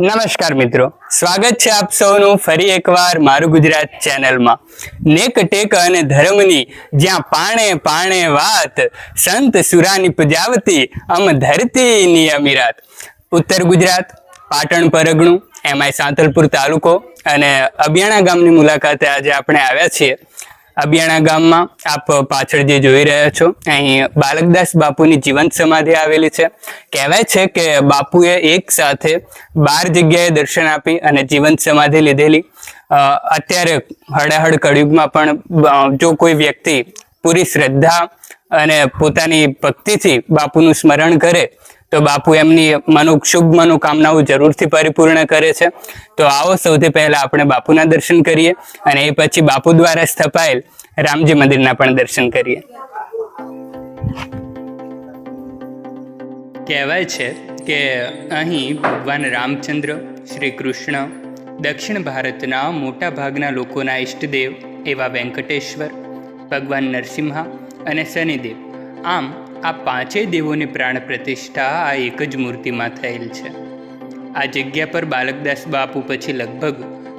નમસ્કાર મિત્રો. સ્વાગત છે આપ સૌનું ફરી એકવાર મારું ગુજરાત ચેનલમાં. નેક ટેક અને ધર્મની જ્યાં પાણે પાણે વાત, સંત સુરાની પજાવતી અમ ધરતીની અમીરાત. ઉત્તર ગુજરાત, પાટણ પરગણું એમાંય સાંતલપુર તાલુકો અને અબિયાણા ગામની મુલાકાતે આજે આપણે આવ્યા છીએ. અબિયાણા ગામમાં આપ પાછળ જે જોઈ રહ્યા છો, અહીં બાલકદાસ બાપુની જીવંત સમાધિ આવેલી છે. કહેવાય છે કે બાપુએ એક સાથે બાર જગ્યાએ દર્શન આપી અને જીવંત સમાધિ લીધેલી. અત્યારે હડાહડ કળિયુગમાં પણ જો કોઈ વ્યક્તિ પૂરી શ્રદ્ધા અને પોતાની ભક્તિથી બાપુનું સ્મરણ કરે તો બાપુ એમની મનો શુભ મનોકામનાઓ જરૂરથી પરિપૂર્ણ કરે છે. તો આવો સૌથી પહેલા આપણે બાપુના દર્શન કરીએ અને એ પછી બાપુ દ્વારા સ્થપાયેલ રામજી મંદિરના પણ દર્શન કરીએ. કહેવાય છે કે અહીં ભગવાન રામચંદ્ર, શ્રી કૃષ્ણ, દક્ષિણ ભારતના મોટા ભાગના લોકોના ઈષ્ટદેવ એવા વેંકટેશ્વર, ભગવાન નરસિંહા અને શનિદેવ. આમ આ પાંચેય દેવોની પ્રાણ પ્રતિષ્ઠા આ એક જ મૂર્તિમાં થયેલ છે. આ જગ્યા પર બાલકદાસ બાપુ પછી લગભગ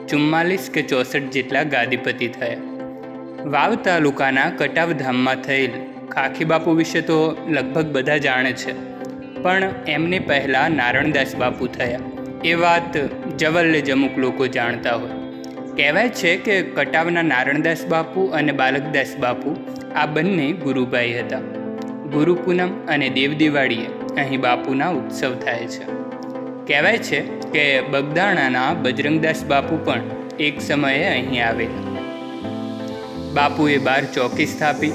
ચુમ્માલીસ કે ચોસઠ જેટલા ગાદીપતિ થયા. વાવ તાલુકાના કટાવધામમાં થયેલ ખાખી બાપુ વિશે તો લગભગ બધા જાણે છે, પણ એમને પહેલાં નારણદાસ બાપુ થયા. એ વાત જવલ્લે જમુક લોકો જાણતા હોય. કહેવાય છે કે કટાવના નારણદાસ બાપુ અને બાલકદાસ બાપુ આ બંને ગુરુભાઈ હતા. ગુરુ પૂનમ અને દેવ દિવાળીએ અહીં બાપુના ઉત્સવ થાય છે. કહેવાય છે કે બગદાણાના બજરંગદાસ બાપુ પણ એક સમયે અહીં આવેલા. બાપુએ બાર ચોકી સ્થાપી.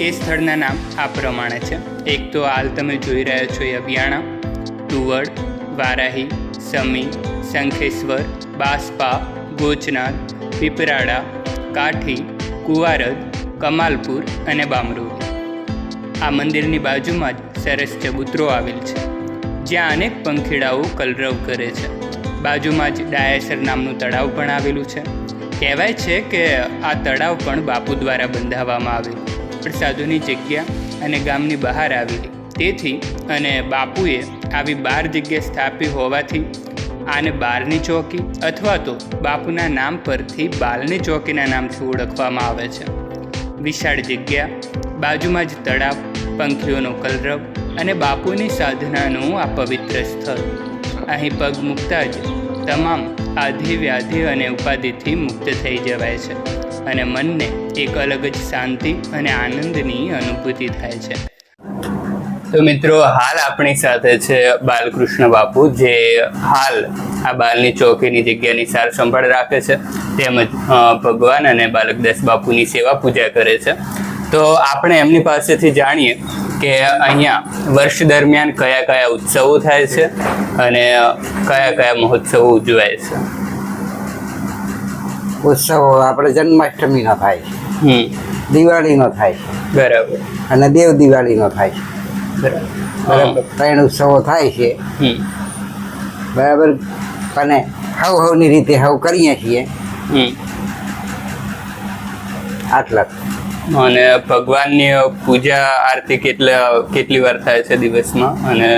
એ સ્થળના નામ આ પ્રમાણે છે. એક તો હાલ તમે જોઈ રહ્યા છો એ અભિયાણા તુવડ વારાહી, સમી, શંખેશ્વર, બાસપા ગોચનાથ પીપરાડા કાઠી, કુવારદ, કમાલપુર અને બામરોલી આ મંદિરની બાજુમાં જ સરસ ચબૂતરો આવેલ છે, જ્યાં અનેક પંખીડાઓ કલરવ કરે છે. બાજુમાં જ ડાયાસર નામનું તળાવ પણ આવેલું છે. કહેવાય છે કે આ તળાવ પણ બાપુ દ્વારા બંધાવવામાં આવેલું. પ્રસાદોની જગ્યા અને ગામની બહાર આવેલી. તેથી અને બાપુએ આવી બાર જગ્યા સ્થાપી હોવાથી આને બારની ચોકી અથવા તો બાપુના નામ પરથી બાલની ચોકીના નામથી ઓળખવામાં આવે છે. વિશાળ જગ્યા, બાજુમાં જ તળાવ પંખીઓનો કલરવ અને બાપુની સાધનાનું આ પવિત્ર સ્થળ. અહીં પગ મૂકતા જ તમામ આધિ વ્યાધિ અને ઉપાધિથી મુક્ત થઈ જવાય છે અને મનને એક અલગ જ શાંતિ અને આનંદની અનુભૂતિ થાય છે. તો મિત્રો, હાલ આપણી સાથે છે બાલકૃષ્ણ બાપુ, જે હાલ આ બાલની ચોકીની જગ્યાની સાર સંભાળ રાખે છે. તેમજ ભગવાન અને બાલકદાસ બાપુની સેવા પૂજા કરે છે. તો આપણે એમની પાસેથી જાણીએ કે અહીંયા વર્ષ દરમિયાન કયા કયા ઉત્સવો થાય છે અને કયા કયા મહોત્સવો ઉજવાય છે. ઉત્સવો આપણે જન્માષ્ટમીનો થાય છે. હમ. દિવાળીનો થાય છે. બરાબર. અને દેવ દિવાળીનો થાય બરાબર. ત્રણ ઉત્સવો થાય છે. બરાબર? અને હવ હવની રીતે હવ કરીએ છીએ. આટલા. અને ભગવાનની પૂજા આરતી કેટલા કેટલી વાર થાય છે દિવસમાં? અને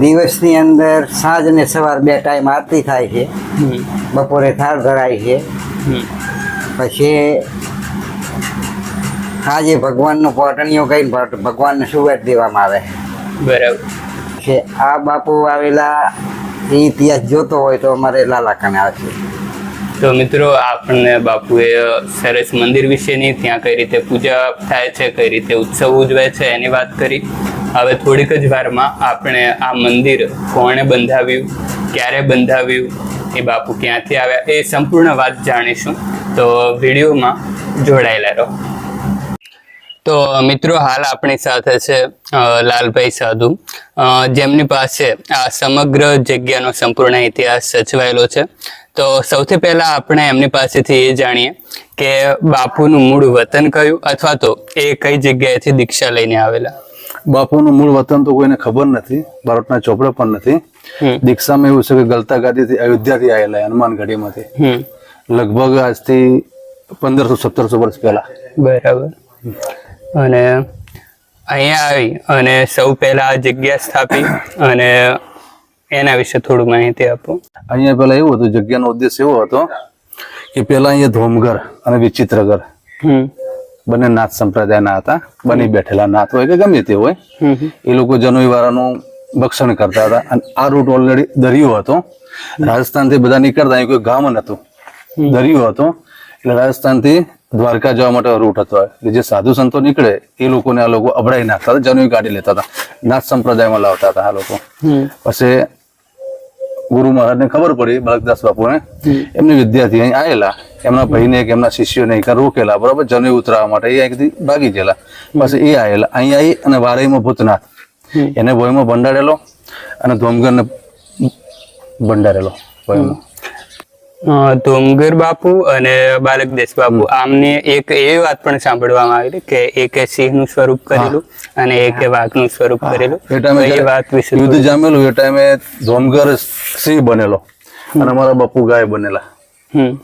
દિવસની અંદર સાંજ ને સવાર બે ટાઈમ આરતી થાય છે. બપોરે થાળ ધરાય છે. પછી આજે ભગવાનનું પોટણીઓ કહીને ભગવાનને સુવેટ દેવામાં આવે. બરાબર. છે આ બાપુ આવેલા એ ઇતિહાસ જોતો હોય તો અમારે લાલાકાને આવશે તો મિત્રો, આપણને બાપુએ સરસ મંદિર વિશેની ત્યાં કઈ રીતે પૂજા થાય છે, કઈ રીતે ઉત્સવ ઉજવાય છે, એની વાત કરી. હવે થોડીક જ વારમાં આપણે આ મંદિર કોણે બંધાવ્યું, ક્યારે બંધાવ્યું, એ બાપુ ક્યાંથી આવ્યા, એ સંપૂર્ણ વાત જાણીશું. તો વિડીયોમાં જોડાયેલા રહો. તો મિત્રો હાલ આપણી સાથે છે લાલભાઈ સાધુ. જેમની પાસે આ સમગ્ર જગ્યાનો સંપૂર્ણ ઇતિહાસ સચવાયેલો છે. તો સૌથી પહેલા આપણે એમની પાસેથી એ જાણીએ કે બાપુનું મૂળ વતન કયું અથવા તો એ કઈ જગ્યાએથી દીક્ષા લઈને આવેલા? બાપુનું મૂળ વતન તો કોઈને ખબર નથી બારોટના ચોપડે પણ નથી. દીક્ષામાં એવું છે કે ગલતા ગાદીથી અયોધ્યાથી આવેલા હનુમાનગઢીમાંથી લગભગ આજથી પંદરસો સત્તરસો વર્ષ પહેલા. બરાબર. અને અહીંયા આવી અને સૌ પહેલા આ જગ્યા સ્થાપી અને એના વિશે થોડું માહિતી આપો. અહીંયા પેલા એવું હતું જગ્યાનો ઉદ્દેશ એવો હતો કે પેલા અહીંયા ધોમઘર અને વિચિત્રઘર બંને નાથ સંપ્રદાયના હતા. બની બેઠેલા નાથ હોય કે ગમે તે હોય. એ લોકો જનોઈ વાળાનું ભક્ષણ કરતા હતા અને આ રૂટ ઓલરેડી દરિયો હતો. રાજસ્થાનથી બધા નીકળતા અહીં કોઈ ગામ નતું દરિયો હતો. એટલે રાજસ્થાનથી દ્વારકા જવા માટે રૂટ હતો એટલે જે સાધુ સંતો નીકળે એ લોકોને આ લોકો અબડાઈ નાખતા હતા જનવી કાઢી લેતા હતા. નાથ સંપ્રદાયમાં લાવતા હતા આ લોકો. પછી ગુરુ મહારાજને ખબર પડી બાળકદાસ બાપુને. એમની વિદ્યાર્થી અહીં આવેલા એમના ભાઈને કે એમના શિષ્યોને અહીં રોકેલા બરાબર? જનવી ઉતરાવા માટે એ અહીંથી ભાગી ગયેલા. પછી એ આવેલા અહીં આવી અને વારાઈમાં ભૂતનાથ. એને ભોયમાં ભંડારેલો અને ધોમગરને ભંડારેલો ભોયમાં. ધોમગર બાપુ અને બાલકદેશ બાપુ. આમને એક એવી વાત પણ સાંભળવામાં આવેલી કે એકે સિંહનું સ્વરૂપ કરેલું અને એકે વાઘનું સ્વરૂપ કરેલું. એ ટાઈમે એ વાત વિશે યુદ્ધ જામેલું એ ટાઈમે ધોમગર સિંહ બનેલો. અને અમારા બાપુ ગાય બનેલા. હમ.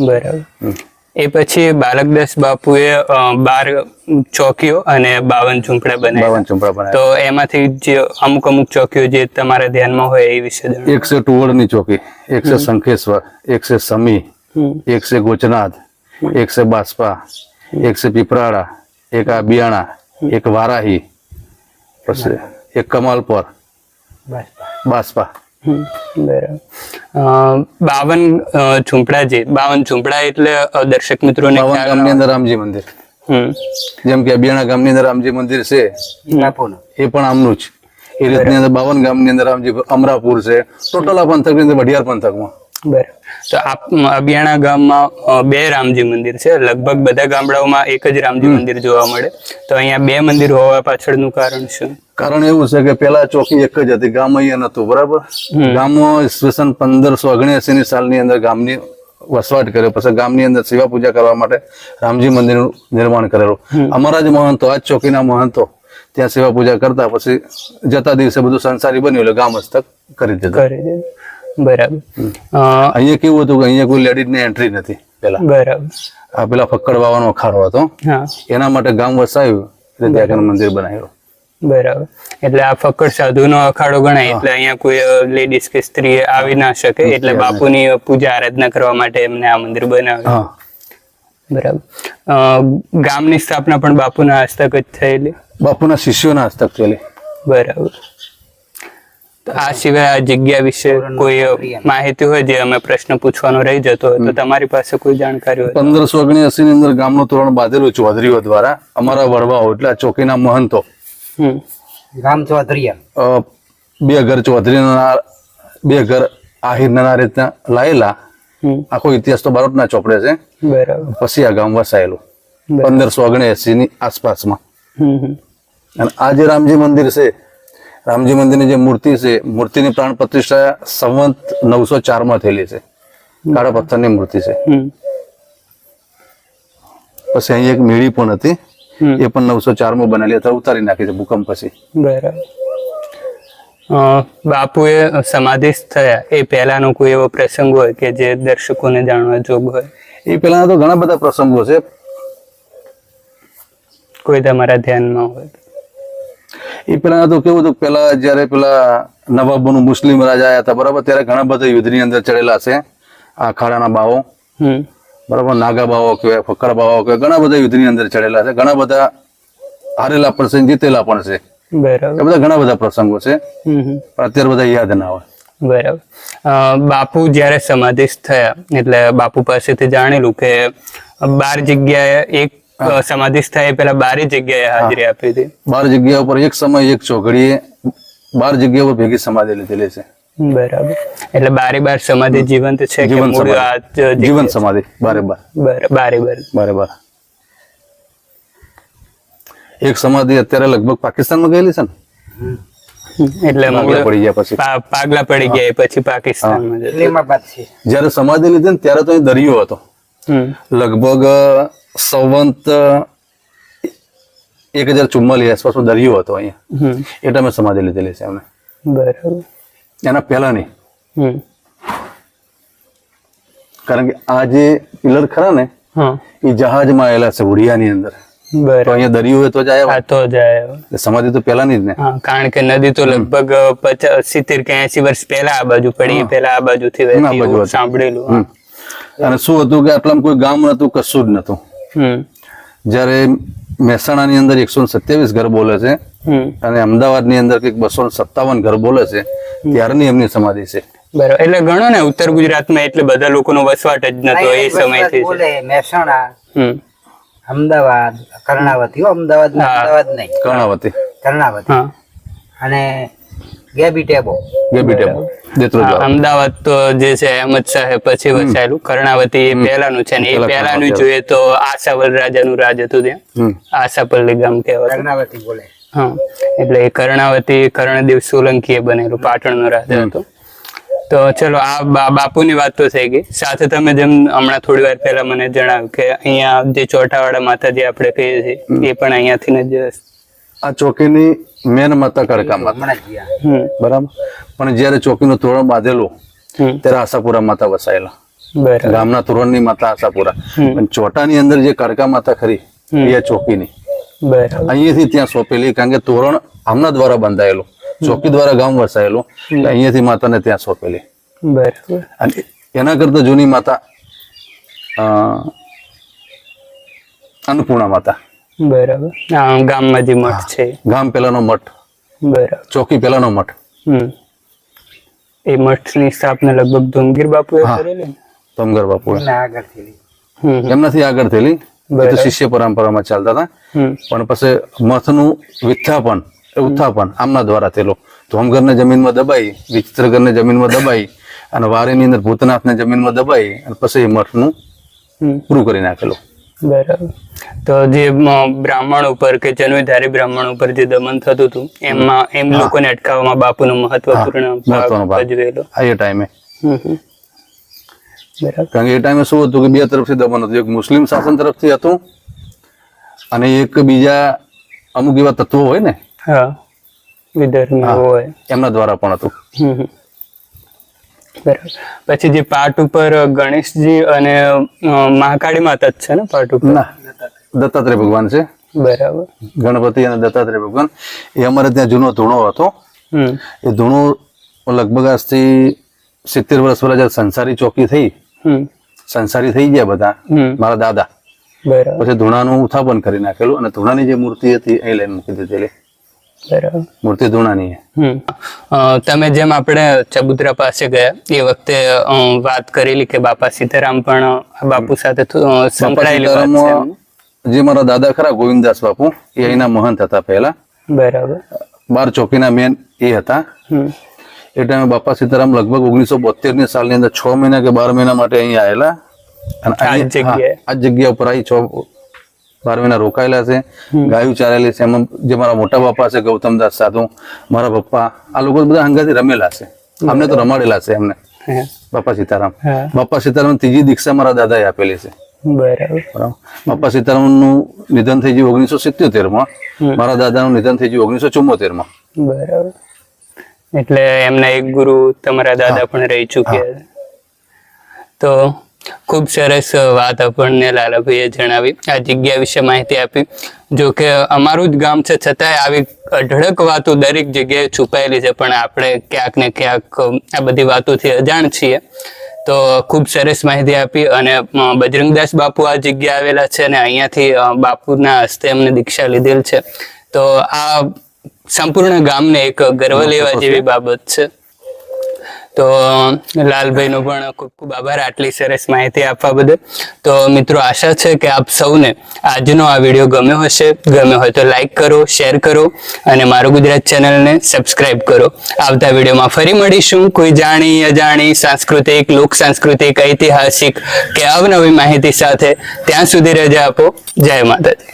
બરાબર. એ પછી બાલકદાસ બાપુએ બાર ચોકીઓ અને બાવન ઝૂંપડા બનાવ્યા. બાવન ચંપડા બનાવ્યા. તો એમાંથી જે અમુક અમુક ચોકીઓ જે તમારા ધ્યાનમાં હોય એ વિશે એકસો ટુવડની ચોકી એકસો શંખેશ્વર એકસો સમી એકસો એક ગોચનાથ એક છે બાસ્પા એકસો પીપરાળા એક આ બિયાણા એક વારાહી પછી એક કમાલપર. બાસ્પા. બાવન ઝુંપડા જે બાવન ઝુંપડા એટલે દર્શક બાવન ગામની અંદર રામજી મંદિર. હમ. જેમ કે અબિયાણા ગામની અંદર રામજી મંદિર છે એ પણ આમનું જ. એ રીતની અંદર બાવન ગામની અંદર રામજી અમરાપુર છે ટોટલ આ પંથકની અંદર વઢિયાર પંથકમાં. બરાબર. તો આપ અબિયાણા ગામમાં બે રામજી મંદિર છે. લગભગ બધા ગામડાઓમાં એક જ રામજી મંદિર જોવા મળે. તો અહીંયા બે મંદિર હોવા પાછળનું કારણ શું? કારણ એવું છે કે પેલા ચોકી એક જ હતી ગામ અહીંયા નતું બરાબર? ગામમાં ઈસવીસન પંદરસો ઓગણસી ની સાલની અંદર ગામની વસવાટ કર્યો. પછી ગામની અંદર સેવા પૂજા કરવા માટે રામજી મંદિરનું નિર્માણ કરેલું. અમારા જ મહંતો આ જ ચોકીના મહંતો ત્યાં સેવા પૂજા કરતા. પછી જતા દિવસે બધું સંસારી બન્યું એટલે ગામ હસ્તક કરી દીધું. બરાબર. અહીંયા કેવું હતું કે અહીંયા કોઈ લેડીઝની એન્ટ્રી નથી પેલા બરાબર. આ પેલા ફક્કડ બાવાનો અખાડો હતો એના માટે ગામ વસાયું એટલે ત્યાં મંદિર બનાવ્યું. બરાબર. એટલે આ ફક્કડ સાધુનો અખાડો ગણાય એટલે અહીંયા કોઈ લેડીઝ કે સ્ત્રી આવી ના શકે એટલે બાપુની પૂજા આરાધના કરવા માટે એમને આ મંદિર બનાવ્યું. હા. બરાબર. અ, ગામની સ્થાપના પણ બાપુના હસ્તક જ થયેલી? બાપુના શિષ્યોના હસ્તક થયેલી. બરાબર. આ સિવાય આ જગ્યા વિશે કોઈ માહિતી હોય જે અમે પ્રશ્ન પૂછવાનો રહી જતો હોય તો તમારી પાસે કોઈ જાણકારી હોય પંદર પંદરસો ઓગણએસી ની અંદર ગામનું તોરણ બાંધેલું ચૌધરીઓ દ્વારા. અમારા વડવાઓ એટલે આ ચોકીના મહંતો. ગામ ચૌધરીયા. બે ઘર ચૌધરીના બે ઘર આહિરના નાના રીતના લાયેલા આખો ઇતિહાસ તો બારોટના ચોપડે છે. પછી આ ગામ વસાયેલું. પંદરસો ઓગણએસી ની આસપાસમાં. હમ હમ. અને આ જે રામજી મંદિર છે રામજી મંદિરની જે મૂર્તિ છે મૂર્તિની પ્રાણ પ્રતિષ્ઠા સંવંત નવસો ચારમાં થયેલી છે. કાળા પથ્થરની મૂર્તિ છે. પછી અહીં એક મેળી પણ હતી. એ પણ નવસો ચારમાં બનેલી અથવા ઉતારી નાખી છે ભૂકંપ પછી. બરાબર. અ, બાપુએ સમાધિસ્થ થયા. એ પહેલાનો કોઈ એવો પ્રસંગ હોય કે જે દર્શકોને જાણવા જોગ હોય? એ પહેલાના તો ઘણા બધા પ્રસંગો છે. કોઈ તમારા ધ્યાનમાં હોય. એ પેલા તો કેવું હતું પેલા જયારે પેલા નવાબોનું મુસ્લિમ રાજા આવ્યા હતા બરાબર? ત્યારે ઘણા બધા યુદ્ધની અંદર ચડેલા છે આ ખાડાના બાવો. બરાબર? નાગા બાવો કહેવાય ફકર બાવો કહેવાય ઘણા બધા યુદ્ધની અંદર ચડેલા છે ઘણા બધા હારેલા પણ છે જીતેલા પણ છે. બરાબર. બધા ઘણા બધા પ્રસંગો છે અત્યારે બધા યાદ ના હોય. બરાબર. બાપુ જ્યારે સમાધિસ્થ થયા એટલે બાપુ પાસેથી જાણેલું કે બાર જગ્યાએ એક અ, સમાધિસ્થ પેલા બારી જગ્યાએ હાજરી આપી હતી. બાર જગ્યા ઉપર એક સમય એક ચોકડીએ બાર જગ્યા ઉપર ભેગી સમાધિ લીધેલી છે. બરાબર. એટલે બારે બાર સમાધિ જીવંત છે જીવન સમાધિ. જીવન સમાધિ બારે બાર. બારે બાર બારે. બાર એક સમાધિ અત્યારે લગભગ પાકિસ્તાનમાં ગયેલી છે ને? એટલે પડી ગયા પછી. પાગલા પડી ગયા પછી પાકિસ્તાનમાં. જ્યારે સમાધિ લીધી ને ત્યારે તો એ દરિયો હતો. લગભગ સંવંત એક હજાર ચુમ્માલીસ આસપાસ દરિયો હતો અહીંયા. હમ. એ ટાઈમે સમાધિ લીધેલી છે એમને બરાબર. એના પહેલાની કારણ કે આ જે પિલર ખરા ને એ જહાજમાં આવેલા છે ઉડિયાની અંદર. તો અહીંયા દરિયો હોય તો જ આ તો જાય એટલે સમાધિ તો પહેલાની જ ને. કારણ કે નદી તો લગભગ પચાસ સિત્તેર કે એસી વર્ષ પહેલા આ બાજુ પડી પહેલા આ બાજુ થી સાંભળેલું અને શું હતું કે આટલામાં કોઈ ગામ નતું કશું જ નતું. જ્યારે મહેસાણાની અંદર એકસો સત્યાવીસ ઘર બોલે છે હમ. અને અમદાવાદની અંદર કંઈક બસો સત્તાવન ઘર બોલે છે ત્યારની એમની સમાધિ છે. બરાબર. એટલે ગણો ને ઉત્તર ગુજરાતમાં એટલે બધા લોકોનો વસવાટ જ નતો એ સમયથી છે. બોલે મહેસાણા અમદાવાદ કર્ણાવતી અમદાવાદ અમદાવાદ નહીં. કર્ણાવતી. કર્ણાવતી. અને ગેબી ટેબો. ગેબી ટેબો. અમદાવાદ તો જે છે અહેમદ શાહે પછી વસાયેલું. કર્ણાવતી એ પહેલાનું છે ને એ પહેલાનું જોઈએ તો આશાવલ રાજાનું રાજ હતું ત્યાં. આશાપલ્લી ગામ કહેવાય કર્ણાવતી બોલે. હા એટલે એ કર્ણાવતી કર્ણદેવ સોલંકી એ બનેલું પાટણનો રાજા હતો. તો ચલો આ બાપુની વાત તો થઈ ગઈ. સાથે તમે જેમ હમણાં થોડી વાર પહેલા મને જણાવ્યું કે અહીંયા જે ચોટાવાળા માતાજી આપણે કહીએ છીએ એ પણ અહીંયાથી જ આ ચોકીની મેન માતા ગયા. હમ. બરાબર? પણ જયારે ચોકીનું તોરણ બાંધેલું ત્યારે આશાપુરા માતા વસાયેલા. ગામના તોરણની માતા આશાપુરા. પણ ચોટાની અંદર જે કરકા માતા ખરી એ ચોકીની. અહીંયાથી ત્યાં સોંપેલી કારણ કે તોરણ આમના દ્વારા બંધાયેલું. ચોકી દ્વારા ગામ વસાયેલું. અહીંયાથી માતાને ત્યાં સોંપેલી. અને એના કરતા જૂની માતા અન્નપૂર્ણા માતા. બરાબર. ગામમાં જે મઠ છે. ગામ પેલાનો મઠ. બરાબર. ચોકી પેલાનો મઠ. હમ. એ મઠની સ્થાપના લગભગ ધોમગીર બાપુએ કરેલી ને? તમગર બાપુ આગળ થયેલી. એમનાથી આગળ થયેલી. એ તો શિષ્ય પરંપરામાં ચાલતા હતા. પણ પછી મઠનું વિસ્થાપન ઉત્થાપન આમના દ્વારા થયેલું. ધોમગરને જમીનમાં દબાઈ વિચિત્રગરને જમીનમાં દબાઈ અને વારીની અંદર ભૂતનાથને જમીનમાં દબાઈ અને પછી એ મઠનું પૂરું કરી નાખેલું. બરાબર. તો જે બ્રાહ્મણ ઉપર કે જન્મધારી બ્રાહ્મણ ઉપર જે દમન થતું હતું એમાં એમ લોકોને અટકાવવામાં બાપુનો મહત્વપૂર્ણ ભાગ ભજવેલો. આ એ ટાઈમે. કારણ કે એ ટાઈમે શું હતું કે બે તરફથી દમન હતું. એક મુસ્લિમ શાસન તરફથી હતું અને એક બીજા અમુક એવા તત્વો હોય ને હા વિધર્મી હોય. એમના દ્વારા પણ હતું. બરાબર. પછી જે પાર્ટ ઉપર ગણેશજી અને મહાકાળી માતા જ છે ને પાર્ટ ઉપર? ના. દત્તાત્રેય ભગવાન છે. બરાબર. ગણપતિ અને દત્તાત્રેય ભગવાન. એ અમારે ત્યાં જૂનો ધૂણો હતો. એ ધૂણો લગભગ આજથી સિત્તેર વર્ષ પહેલા જ્યારે સંસારી ચોકી થઈ સંસારી થઈ ગયા બધા મારા દાદા. બરાબર. પછી ધૂણાનું ઉથાપન કરી નાખેલું અને ધૂણાની જે મૂર્તિ હતી એ લઈને મૂકી દીધેલી. મૂર્તિ ધૂણાની. તમે જેમ આપણે ચબુતરા પાસે ગયા એ વખતે વાત કરેલી કે બાપા સીતારામ પણ બાપુ સાથે સંકળાયેલી જે મારા દાદા ખરા ગોવિંદદાસ બાપુ એ અહીંના મહંત હતા પહેલા. બરાબર. બાર ચોકીના મેન એ હતા. એ ટાઈમે બાપા સીતારામ લગભગ ઓગણીસો બોતેરની સાલની અંદર છ મહિના કે બાર મહિના માટે અહીં આવેલા અને આ જગ્યા ઉપર આવી છ બાર મહિના રોકાયેલા છે. ગાયું ચાલેલી છે. એમાં જે મારા મોટા બાપા છે ગૌતમદાસ સાધુ મારા પપ્પા આ લોકો બધા હંગાથી રમેલા છે. અમને તો રમાડેલા છે એમને. બાપા સીતારામ. બાપા સીતારામ ત્રીજી દીક્ષા મારા દાદાએ આપેલી છે. બરાબર. બાપા સીતારામનું નિધન થઈ ગયું ઓગણીસો સિત્યોતેરમાં મારા દાદાનું નિધન થઈ ગયું ઓગણીસો ચુમ્મોતેરમાં બરાબર. એટલે એમના એક ગુરુ તમારા દાદા પણ રહી ચૂક્યા તો ખૂબ સરસ વાત આપણને લાલાભાઈએ જણાવી. આ જગ્યા વિશે માહિતી આપી. જો કે અમારું જ ગામ છે છતાંય આવી અઢળક વાતો દરેક જગ્યાએ છુપાયેલી છે પણ આપણે ક્યાંક ને ક્યાંક આ બધી વાતોથી અજાણ છીએ. તો ખૂબ સરસ માહિતી આપી અને બજરંગદાસ બાપુ આ જગ્યા આવેલા છે અને અહીંયાથી બાપુના હસ્તે અમને દીક્ષા લીધેલ છે. તો આ સંપૂર્ણ ગામને એક ગર્વ લેવા જેવી બાબત છે. તો, લાલભાઈનો પણ ખૂબ ખૂબ આભાર આટલી સરસ માહિતી આપવા બદલ. તો મિત્રો, આશા છે કે આપ સૌને આજનો આ વીડિયો ગમ્યો હશે. ગમ્યો હોય તો લાઈક કરો, શેર કરો અને મારું ગુજરાત ચેનલને સબસ્ક્રાઈબ કરો. આવતા વિડીયોમાં ફરી મળીશું. કોઈ જાણી, અજાણી, સાંસ્કૃતિક, લોક સાંસ્કૃતિક, ઐતિહાસિક કે અવનવી માહિતી સાથે ત્યાં સુધી રજા આપો. જય માતાજી.